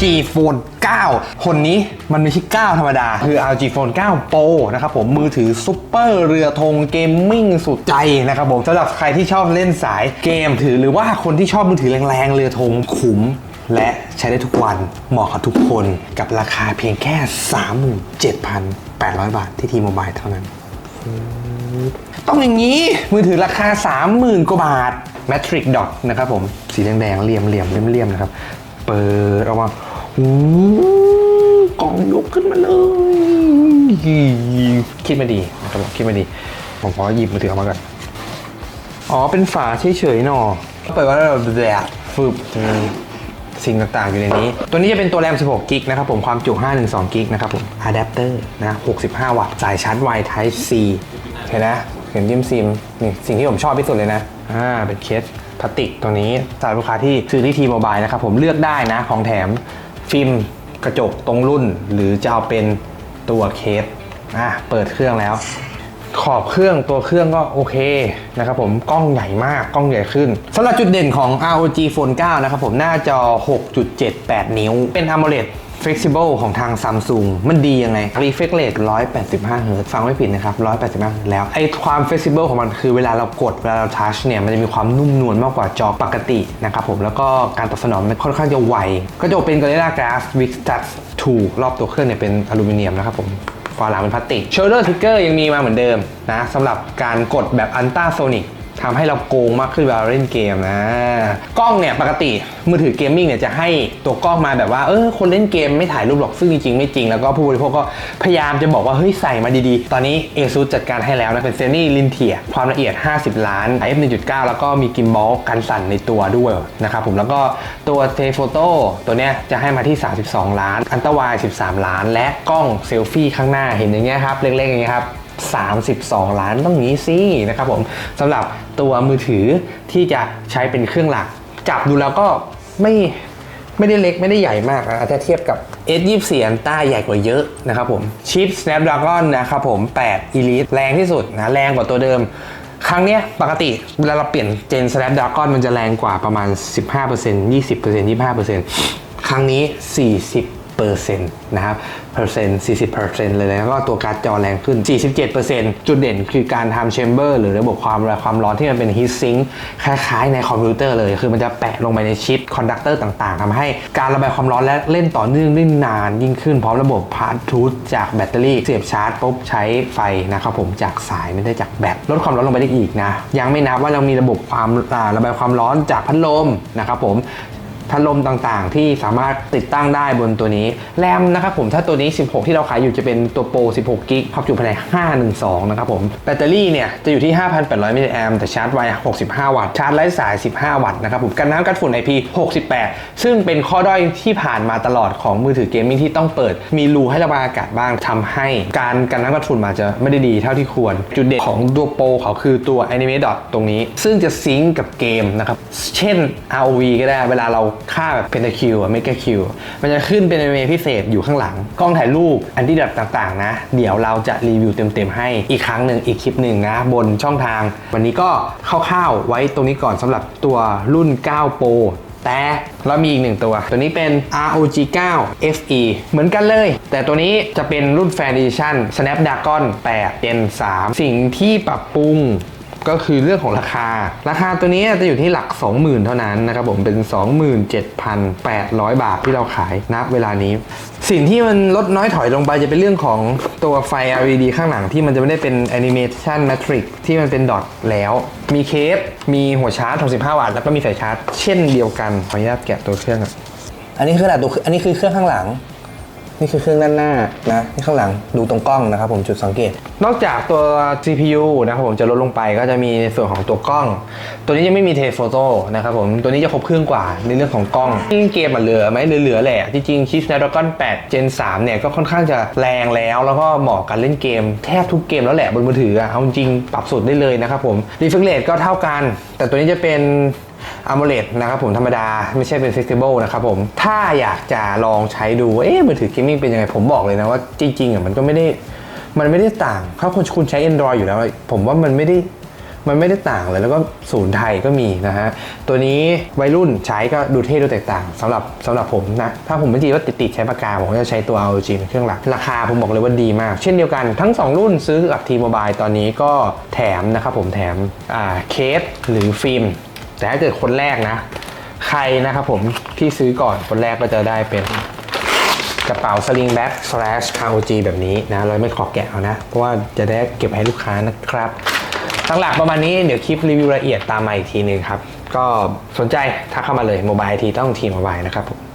นะครับผม ROG Phone 9 คนนี้มันไม่ใช่ 9 ธรรมดา คือ ROG Phone 9 Pro นะครับผมมือถือซุปเปอร์เรือธงเกมมิ่งสุดใจนะครับผมสำหรับใครที่ชอบเล่นสายเกมถือหรือว่าคนที่ชอบมือถือแรงๆ เรือธงขุมและใช้ได้ทุกวันเหมาะกับทุกคนกับราคาเพียงแค่ 37,800 บาทที่ทีโมบายเท่านั้น ต้องอย่างนี้มือถือราคา 30,000 กว่าบาท Matrix Dot นะครับผม สีแดงๆเหลี่ยมเหลี่ยมเลี่ยมเลี่ยมๆนะครับ เปิดออกมาโอ้กล่องยกขึ้นมาเลยคิดมาดีนะครับผมคิดมาดี ผมขอหยิบมือถือออกมาก่อนอ๋อเป็นฝาเฉยๆหนอเปิดว่าเราแบบฟึบสิ่งต่างๆอยู่ในนี้ ตัวนี้จะเป็นตัวแรม 16 กิกนะครับผม ความจุ 512 กิกนะครับผมอะแดปเตอร์นะ 65 วัตต์ สายชาร์จไว Type C เห็นนะเห็นยิ้มซิม นี่ สิ่งที่ผมชอบที่สุดเลยนะ อ่า เป็นเคส พลาสติกตัวนี้สำหรับลูกค้าที่ซื้อที่ทีโมบายนะครับผมเลือกได้นะของแถมฟิล์มกระจกตรงรุ่น หรือจะเอาเป็นตัวเคสอะเปิดเครื่องแล้ว ขอบเครื่องตัวเครื่องก็โอเคนะครับผมกล้องใหญ่มากกล้องใหญ่ขึ้นสำหรับจุดเด่นของ ROG Phone 9 นะครับผมหน้าจอ 6.78 นิ้ว เป็น AMOLED Flexible ของทาง Samsung มันดียังไง Refresh Rate 185 Hz ฟังไม่ผิดนะครับ 185 Hz แล้ว ไอความ Flexible ของมันคือเวลาเรากด เวลาเราทัชเนี่ย มันจะมีความนุ่มนวลมากกว่าจอปกตินะครับผม แล้วก็การตอบสนองมันค่อนข้างจะไวกระจกเป็น Gorilla Glass Victus 2รอบตัวเครื่องเนี่ยเป็นอลูมิเนียมนะครับผมฝาหลังเป็นพลาสติก shoulder trigger ยังมีมาเหมือนเดิมนะสำหรับการกดแบบ ultrasonic ทำให้เราโกงมากขึ้นเวลาเล่นเกมนะกล้องเนี่ยปกติมือถือเกมมิ่งเนี่ยจะให้ตัวกล้องมาแบบว่าเออคนเล่นเกมไม่ถ่ายรูปหรอกซึ่งจริงๆไม่จริงแล้วก็ผู้บริโภคก็พยายามจะบอกว่าเฮ้ยใส่มาดีๆ ตอนนี้ ASUS จัดการให้แล้วนะเป็นเซนี่ลินเทียความละเอียด 50 ล้าน f 1.9 แล้วก็มีกิมบอลกันสั่นในตัวด้วยนะครับผมแล้วก็ตัวเทโฟโต้ตัวเนี้ยจะให้มาที่ 32 ล้าน อันตวาย 13 ล้าน และกล้องเซลฟี่ข้างหน้าเห็นอย่างเงี้ยครับเล็กๆอย่างเงี้ยครับ 32 ล้านต้องนี้สินะครับผมสำหรับตัวมือถือที่จะใช้เป็นเครื่องหลัก จับดูแล้วก็ไม่ไม่ได้เล็กไม่ได้ใหญ่มากนะถ้าเทียบกับ S24 อันต้ใหญ่กว่าเยอะนะครับผมชิป Snapdragon นะครับผม 8 Elite แรงที่สุดนะแรงกว่าตัวเดิม ครั้งเนี้ยปกติเวลาเราเปลี่ยนเจน Snapdragon มันจะแรงกว่าประมาณ 15% 20% 25%ครั้งนี้ 40 เปอร์เซ็นต์นะครับเปอร์เซ็นต์40เปอร์เซ็นต์เลยแล้วก็ตัวการ์ดจอแรงขึ้น 47เปอร์เซ็นต์จุดเด่นคือการทำแชมเบอร์หรือระบบความระบายความร้อนที่มันเป็นฮีทซิงค์คล้ายๆในคอมพิวเตอร์เลย คือมันจะแปะลงไปในชิปคอนดักเตอร์ต่างๆทำให้การระบายความร้อนและเล่นต่อเนื่องได้นานยิ่งขึ้นพร้อมระบบพาร์ททูธจากแบตเตอรี่เสียบชาร์จปุ๊บใช้ไฟนะครับผมจากสายไม่ได้จากแบตลดความร้อนลงไปได้อีกนะยังไม่นับว่าเรามีระบบความระบายความร้อนจากพัดลมนะครับผม พัดลมต่างๆ ที่สามารถติดตั้งได้บนตัวนี้ แรมนะครับผมถ้าตัวนี้ 16 ที่เราขายอยู่จะเป็นตัวโปร 16 กิกความจุภายใน 512 นะครับผมแบตเตอรี่เนี่ยจะอยู่ที่ 5,800 มิลลิแอมแต่ชาร์จไว 65 วัตต์ชาร์จไร้สาย 15 วัตต์นะครับผมกันน้ำกันฝุ่น IP 68 ซึ่งเป็นข้อด้อยที่ผ่านมาตลอดของมือถือเกมมิ่งที่ต้องเปิด มีรูให้ระบายอากาศบ้างทำให้ การกันน้ำกันฝุ่นมาจะไม่ได้ดีเท่าที่ควร จุดเด่นของตัวโปรเขาคือตัว Anime Dot ตรงนี้ ซึ่งจะซิงก์กับเกมนะครับเช่น ROV ก็ได้เวลาเราฆ่าแบบเพนทาคิวอะเมกาคิวมันจะขึ้นเป็นเมพิเศษอยู่ข้างหลัง กล้องถ่ายรูปอันที่ดับต่างๆ นะ เดี๋ยวเราจะรีวิวเต็มๆให้อีกครั้งหนึ่งอีกคลิปหนึ่งนะ บนช่องทาง วันนี้ก็คร่าวๆไว้ตรงนี้ก่อนสำหรับตัวรุ่น 9 Pro แต่เรามีอีกหนึ่งตัว ตัวนี้เป็น ROG 9 FE เหมือนกันเลย แต่ตัวนี้จะเป็นรุ่น Fan Edition Snapdragon 8 Gen 3 สิ่งที่ปรับปรุง ก็คือเรื่องของราคา ราคาตัวนี้จะอยู่ที่หลัก 20,000 เท่านั้นนะครับผมเป็น 27,800 บาทที่เราขายณเวลานี้ สิ่งที่มันลดน้อยถอยลงไปจะเป็นเรื่องของตัวไฟ LED ข้างหลังที่มันจะไม่ได้เป็น Animation Matrix ที่มันเป็นดอทแล้ว มีเคสมีหัวชาร์จ 65 วัตต์แล้วก็มีสายชาร์จ เช่นเดียวกันขออนุญาตแกะตัวเครื่องก่อนอันนี้คือขนาดตัวอันนี้คือเครื่องข้างหลัง นี่คือเครื่องด้านหน้านะนี่ข้างหลังดูตรงกล้องนะครับผมจุดสังเกต นอกจากตัว CPU นะครับผมจะลดลงไปก็จะมีในส่วนของตัวกล้อง ตัวนี้ยังไม่มีเทโฟโต้นะครับผมตัวนี้จะครบเครื่องกว่าในเรื่องของกล้องจริงเกมมันเหลือไหมเหลือๆแหละจริงๆชิป Snapdragon 8 Gen 3เนี่ยก็ค่อนข้างจะแรงแล้ว แล้วก็เหมาะกับเล่นเกม แทบทุกเกมแล้วแหละบนมือถือเอาจริงปรับสุดได้เลยนะครับผม refresh rate ก็เท่ากัน แต่ตัวนี้จะเป็น AMOLED นะครับผมธรรมดาไม่ใช่เป็น Flexible นะครับผมถ้าอยากจะลองใช้ดูเอ๊ะมือถือเกมมิ่งเป็นยังไงผมบอกเลยนะว่าจริงๆอะมันก็ไม่ได้มันไม่ได้ต่างถ้าคุณคุณใช้ Android อยู่แล้ว ผมว่ามันไม่ได้มันไม่ได้ต่างเลยแล้วก็ศูนย์ไทยก็มีนะฮะ ตัวนี้วัยรุ่นใช้ก็ดูเท่ดูแตกต่างสำหรับสำหรับผมนะ ถ้าผมไม่ดีว่าติดติดใช้ปากกา ผมก็จะใช้ตัว ROG เป็นเครื่องหลัก ราคาผมบอกเลยว่าดีมาก เช่นเดียวกันทั้ง 2 รุ่นซื้อกับ T-Mobile ตอนนี้ก็แถมนะครับผมแถมอ่าเคสหรือฟิล์ม แต่ถ้าเกิดคนแรกนะ ใครนะครับผมที่ซื้อก่อนคนแรกก็จะได้เป็นกระเป๋าสลิงแบ็ก slash ROG แบบนี้นะเราไม่ขอแกะเอานะ เพราะว่าจะได้เก็บให้ลูกค้านะครับหลักประมาณนี้เดี๋ยวคลิปรีวิวละเอียดตามมาอีกทีนึงครับ ก็สนใจทักเข้ามาเลยโมบายทีต้องทีมโมบายนะครับผม